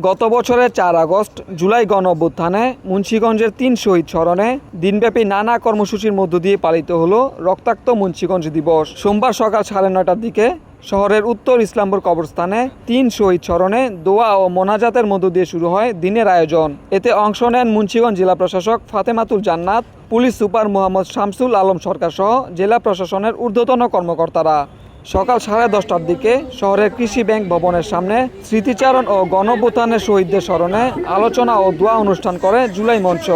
গত বছরের চার আগস্ট জুলাই গণ অভ্যুত্থানে মুন্সীগঞ্জের তিন শহীদ স্মরণে দিনব্যাপী নানা কর্মসূচির মধ্য দিয়ে পালিত হলো রক্তাক্ত মুন্সীগঞ্জ দিবস। সোমবার সকাল সাড়ে নটার দিকে শহরের উত্তর ইসলামপুর কবরস্থানে তিন শহীদ স্মরণে দোয়া ও মোনাজাতের মধ্য দিয়ে শুরু হয় দিনের আয়োজন। এতে অংশ নেন মুন্সীগঞ্জ জেলা প্রশাসক ফাতেমাতুল জান্নাত, পুলিশ সুপার মোহাম্মদ শামসুল আলম সরকার সহ জেলা প্রশাসনের ঊর্ধ্বতন কর্মকর্তারা। সকাল সাড়ে দশটার দিকে শহরের কৃষি ব্যাংক ভবনের সামনে স্মৃতিচারণ ও গণভূতানের শহীদদের স্মরণে আলোচনা ও দোয়া অনুষ্ঠান করে জুলাই মঞ্চ।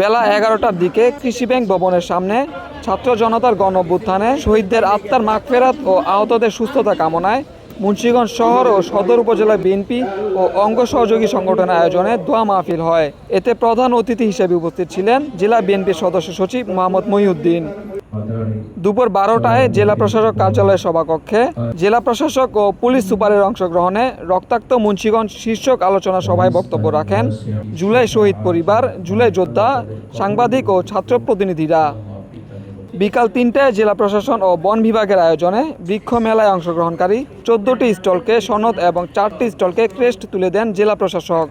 বেলা এগারোটার দিকে কৃষি ব্যাংক ভবনের সামনে ছাত্র জনতার গণভ্যুত্থানে শহীদদের আত্মার মাগফেরাত ও আহতদের সুস্থতা কামনায় মুন্সীগঞ্জ শহর ও সদর উপজেলা বিএনপি ও অঙ্গ সহযোগী সংগঠনের আয়োজনে দোয়া মাহফিল হয়। এতে প্রধান অতিথি হিসেবে উপস্থিত ছিলেন জেলা বিএনপির সদস্য সচিব মোহাম্মদ মহিউদ্দিন দুপুর বারোটায় জেলা প্রশাসক কার্যালয়ের সভাকক্ষে জেলা প্রশাসক ও পুলিশ সুপারের অংশগ্রহণে রক্তাক্ত মুন্সীগঞ্জ শীর্ষক আলোচনা সভায় বক্তব্য রাখেন জুলাই শহীদ পরিবার, জুলাই যোদ্ধা, সাংবাদিক ও ছাত্র প্রতিনিধিরা। বিকাল তিনটায় জেলা প্রশাসন ও বন বিভাগের আয়োজনে বৃক্ষ মেলায় অংশগ্রহণকারী চোদ্দটি স্টলকে সনদ এবং চারটি স্টলকে ক্রেস্ট তুলে দেন জেলা প্রশাসক।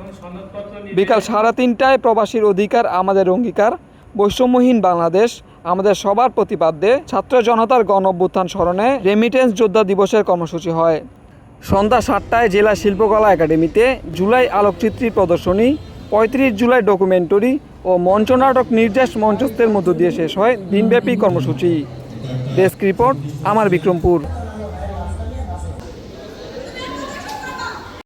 বিকাল সাড়ে তিনটায় প্রবাসীর অধিকার আমাদের অঙ্গীকার। বৈষম্যহীন বাংলাদেশ আমাদের সবার প্রতিপাদ্যে ছাত্র জনতার গণ অভ্যুত্থান স্মরণে রেমিটেন্স যোদ্ধা দিবসের কর্মসূচি হয়। সন্ধ্যা সাতটায় জেলা শিল্পকলা একাডেমিতে জুলাই আলোকচিত্রী প্রদর্শনী, পঁয়ত্রিশ জুলাই ডকুমেন্টারি ও মঞ্চনাটক নির্দেশ মঞ্চস্থের মধ্য দিয়ে শেষ হয় দিনব্যাপী কর্মসূচি। ডেস্ক রিপোর্ট আমার বিক্রমপুর।